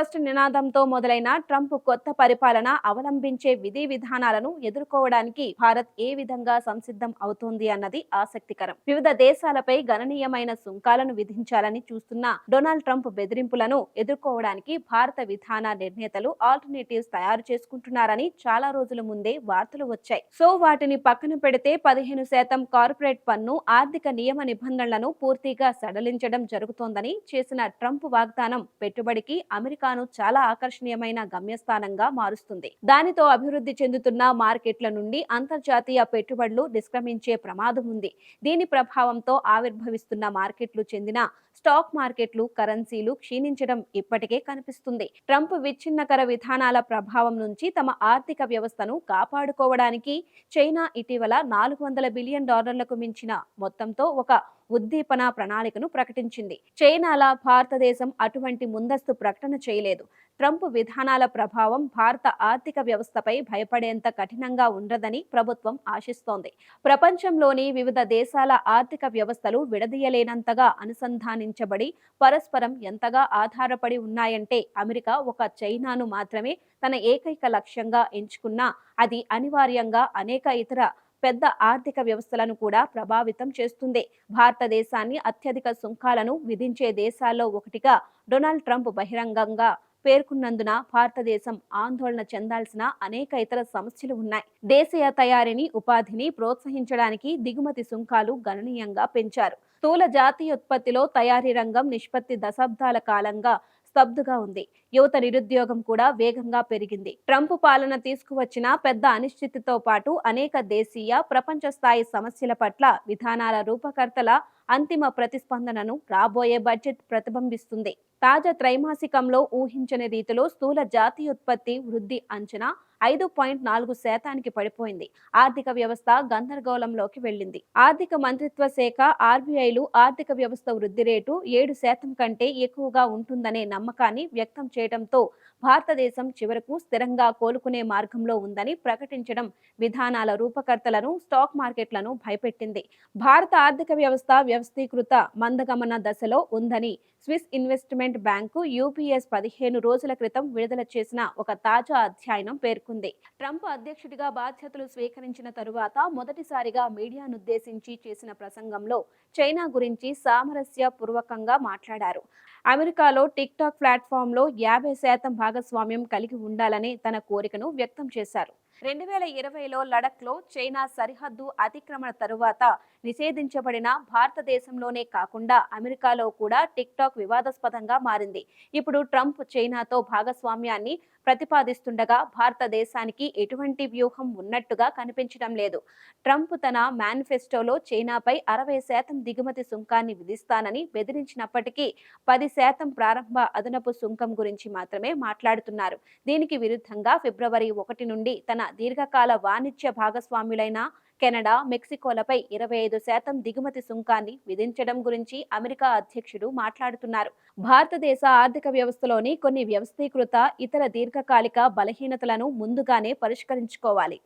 First నినాదంతో మొదలైన Trump కొత్త పరిపాలన అవలంబించే విధి విధానాలను ఎదుర్కోవడానికి భారత్ ఏ విధంగా సంసిద్ధం అవుతోంది అన్నది ఆసక్తికరం. వివిధ దేశాలపై గణనీయమైన సుంకాలను విధించాలని చూస్తున్న డొనాల్డ్ ట్రంప్ బెదిరింపులను ఎదుర్కోవడానికి భారత విధాన నిర్ణేతలు ఆల్టర్నేటివ్స్ తయారు చేసుకుంటున్నారని చాలా రోజుల ముందే వార్తలు వచ్చాయి. సో వాటిని పక్కన పెడితే పదిహేను శాతం కార్పొరేట్ పన్ను ఆర్థిక నియమ నిబంధనలను పూర్తిగా సడలించడం జరుగుతోందని చేసిన ట్రంప్ వాగ్దానం పెట్టుబడికి అమెరికా అమెరికాను చాలా ఆకర్షణీయమైన గమ్యస్థానంగా మారుస్తుంది. దానితో అభివృద్ధి చెందుతున్న మార్కెట్ల నుండి అంతర్జాతీయ పెట్టుబడులు నిష్క్రమించే ప్రమాదం ఉంది. దీని ప్రభావంతో ఆవిర్భవిస్తున్న మార్కెట్లు చెందిన స్టాక్ మార్కెట్లు కరెన్సీలు క్షీణించడం ఇప్పటికే కనిపిస్తుంది. ట్రంప్ విచ్ఛిన్నకర విధానాల ప్రభావం నుంచి తమ ఆర్థిక వ్యవస్థను కాపాడుకోవడానికి చైనా ఇటీవల నాలుగు వందల బిలియన్ డాలర్లకు మించిన మొత్తంతో ఒక ఉద్దీపన ప్రణాళికను ప్రకటించింది. చైనాలా భారతదేశం అటువంటి ముందస్తు ప్రకటన చేయలేదు. ట్రంప్ విధానాల ప్రభావం భారత ఆర్థిక వ్యవస్థపై భయపడేంత కఠినంగా ఉండదని ప్రభుత్వం ఆశిస్తోంది. ప్రపంచంలోని వివిధ దేశాల ఆర్థిక వ్యవస్థలు విడదీయలేనంతగా అనుసంధానించబడి పరస్పరం ఎంతగా ఆధారపడి ఉన్నాయంటే అమెరికా ఒక చైనాను మాత్రమే తన ఏకైక లక్ష్యంగా ఎంచుకున్నా అది అనివార్యంగా అనేక ఇతర పెద్ద ఆర్థిక వ్యవస్థలను కూడా ప్రభావితం చేస్తుంది. భారతదేశాన్ని అత్యధిక సుంకాలను విధించే దేశాల్లో ఒకటిగా డొనాల్డ్ ట్రంప్ బహిరంగంగా పేర్కొన్నందున భారతదేశం ఆందోళన చెందాల్సిన అనేక ఇతర సమస్యలు ఉన్నాయి. దేశీయ తయారీని ఉపాధిని ప్రోత్సహించడానికి దిగుమతి సుంకాలు గణనీయంగా పెంచారు. స్థూల జాతీయోత్పత్తిలో తయారీ రంగం నిష్పత్తి దశాబ్దాల కాలంగా స్తబ్దుగా ఉంది. యువత నిరుద్యోగం కూడా వేగంగా పెరిగింది. ట్రంప్ పాలన తీసుకువచ్చిన పెద్ద అనిశ్చితితో పాటు అనేక దేశీయ ప్రపంచ స్థాయి సమస్యల పట్ల విధానాల రూపకర్తల అంతిమ ప్రతిస్పందనను రాబోయే బడ్జెట్ ప్రతిబింబిస్తుంది. తాజా త్రైమాసికంలో ఊహించని రీతిలో స్థూల జాతీయోత్పత్తి వృద్ధి అంచనా ఐదు పాయింట్ నాలుగు శాతానికి పడిపోయింది. ఆర్థిక వ్యవస్థ గందరగోళంలోకి వెళ్ళింది. ఆర్థిక మంత్రిత్వ శాఖ ఆర్బీఐలు ఆర్థిక వ్యవస్థ వృద్ధి రేటు ఏడు శాతం కంటే ఎక్కువగా ఉంటుందనే నమ్మకాన్ని వ్యక్తం చేయడంతో భారతదేశం చివరకు స్థిరంగా కోలుకునే మార్గంలో ఉందని ప్రకటించడం విధానాల రూపకర్తలను స్టాక్ మార్కెట్లను భయపెట్టింది. భారత ఆర్థిక వ్యవస్థ వ్యవస్థీకృత మందగమన దశలో ఉందని స్విస్ ఇన్వెస్ట్మెంట్ బ్యాంకు యూపీఎస్ పదిహేను రోజుల క్రితం విడుదల చేసిన ఒక తాజా అధ్యయనం పేర్కొంది. ట్రంప్ అధ్యక్షుడిగా బాధ్యతలు స్వీకరించిన తరువాత మొదటిసారిగా మీడియానుద్దేశించి చేసిన ప్రసంగంలో చైనా గురించి సామరస్య పూర్వకంగా మాట్లాడారు. అమెరికాలో టిక్ టాక్ ప్లాట్ఫామ్లో యాభై శాతం భాగస్వామ్యం కలిగి ఉండాలని తన కోరికను వ్యక్తం చేశారు. రెండు వేల ఇరవైలో లడఖ్లో చైనా సరిహద్దు అతిక్రమణ తరువాత నిషేధించబడిన భారతదేశంలోనే కాకుండా అమెరికాలో కూడా టిక్ టాక్ వివాదాస్పదంగా మారింది. ఇప్పుడు ట్రంప్ చైనాతో భాగస్వామ్యాన్ని ప్రతిపాదిస్తుండగా భారతదేశానికి ఎటువంటి వ్యూహం ఉన్నట్టుగా కనిపించడం లేదు. ట్రంప్ తన మేనిఫెస్టోలో చైనాపై అరవై శాతం దిగుమతి సుంకాన్ని విధిస్తానని బెదిరించినప్పటికీ పది శాతం ప్రారంభ అదనపు సుంకం గురించి మాత్రమే మాట్లాడుతున్నారు. దీనికి విరుద్ధంగా ఫిబ్రవరి ఒకటి నుండి తన దీర్ఘకాల వాణిజ్య భాగస్వాములైన కెనడా మెక్సికోలపై ఇరవై ఐదు శాతం దిగుమతి సుంకాన్ని విధించడం గురించి అమెరికా అధ్యక్షుడు మాట్లాడుతున్నారు. భారతదేశ ఆర్థిక వ్యవస్థలోని కొన్ని వ్యవస్థీకృత ఇతర దీర్ఘకాలిక బలహీనతలను ముందుగానే పరిష్కరించుకోవాలి.